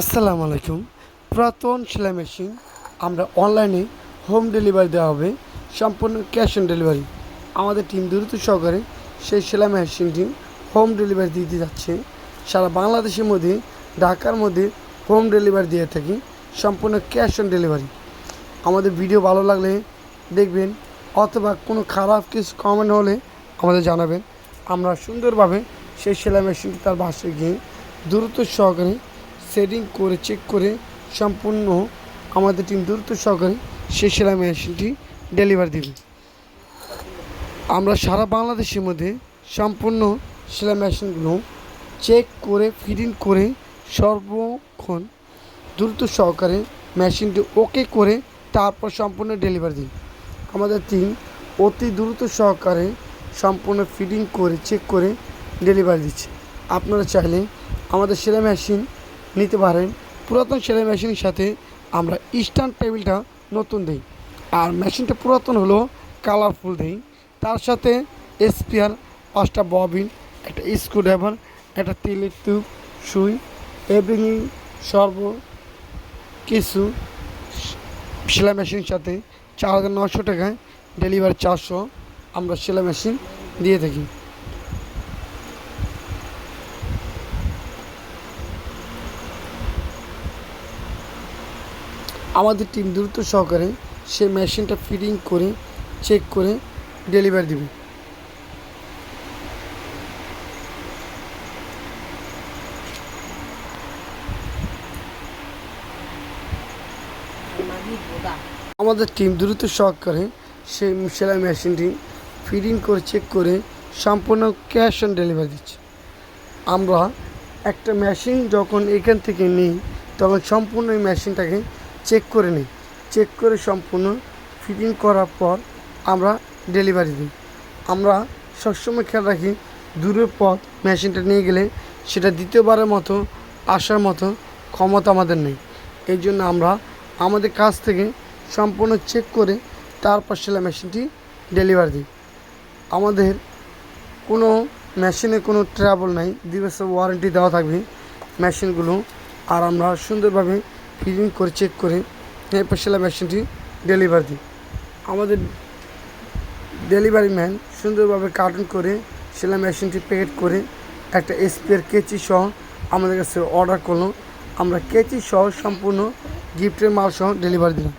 আসসালামু আলাইকুম। পুরাতন সেলাই মেশিন, আমরা অনলাইনে হোম ডেলিভারি দেওয়া হবে, সম্পূর্ণ ক্যাশ অন ডেলিভারি। আমাদের টিম দ্রুত সহকারে সেই সেলাই মেশিনটি হোম ডেলিভারি দিতে যাচ্ছে। সারা বাংলাদেশের মধ্যে, ঢাকার মধ্যে হোম ডেলিভারি দিয়ে থাকি, সম্পূর্ণ ক্যাশ অন ডেলিভারি। আমাদের ভিডিও ভালো লাগলে দেখবেন, অথবা কোনো খারাপ কিছু কমেন্ট হলে আমাদের জানাবেন। আমরা সুন্দরভাবে সেই সেলাই মেশিনটি তার বাসায় গিয়ে দ্রুত সহকারে সেটিং করে চেক করে সম্পূর্ণ আমাদের টিম দ্রুত সহকারে সেই সেলাই মেশিনটি ডেলিভারি দেবে। আমরা সারা বাংলাদেশের মধ্যে সম্পূর্ণ সেলাই মেশিনগুলো চেক করে ফিটিং করে সর্বক্ষণ দ্রুত সহকারে মেশিনটি ওকে করে তারপর সম্পূর্ণ ডেলিভারি দিই আমাদের টিম অতি দ্রুত সহকারে সম্পূর্ণ ফিটিং করে চেক করে ডেলিভারি দিচ্ছে। আপনারা চাইলে আমাদের সেলাই মেশিন নিতে পারেন। পুরাতন সেলাই মেশিনের সাথে আমরা স্ট্যান্ড টেবিলটা নতুন দিই। আর মেশিনটা পুরাতন হলো কালারফুল দিই। তার সাথে স্পিয়ার পাঁচটা ববিন একটা স্ক্রুড্রাইভার একটা তেলের টিউব সুই এভরিথিং সর্ব কিছু সেলাই মেশিনের সাথে চার হাজার নশো টাকায় ডেলিভারি চারশো আমরা সেলাই মেশিন দিয়ে থাকি। আমাদের টিম দ্রুত সহকারে সেই মেশিনটা ফিটিং করে চেক করে ডেলিভারি দিবে। আমাদের টিম দ্রুত সহকারে সেই সেলাই মেশিনটি ফিটিং করে চেক করে সম্পূর্ণ ক্যাশ অন ডেলিভারি দিচ্ছে। আমরা একটা মেশিন যখন এখান থেকে নিই, তখন সম্পূর্ণ এই মেশিনটাকে চেক করে নিই। চেক করে সম্পূর্ণ ফিটিং করার পর আমরা ডেলিভারি দিই। আমরা সবসময় খেয়াল রাখি, দূরের পথ মেশিনটা নিয়ে গেলে সেটা দ্বিতীয়বারের মতো আসার মতো ক্ষমতা আমাদের নেই। এই জন্য আমরা আমাদের কাছ থেকে সম্পূর্ণ চেক করে তারপর সেলাই মেশিনটি ডেলিভারি দিই। আমাদের কোনো মেশিনে কোনো ট্রাবল নাই, দুই বছর ওয়ারেন্টি দেওয়া থাকবে মেশিনগুলো। আর আমরা সুন্দরভাবে ফিটিং করে চেক করে এরপর সেলাই মেশিনটি ডেলিভারি দিই। আমাদের ডেলিভারি ম্যান সুন্দরভাবে কার্টুন করে সেলাই মেশিনটি প্যাকেট করে, একটা স্পেয়ার কেচি সহ আমাদের কাছে অর্ডার করল। আমরা কেচি সহ সম্পূর্ণ গিফটের মাল সহ ডেলিভারি দিলাম।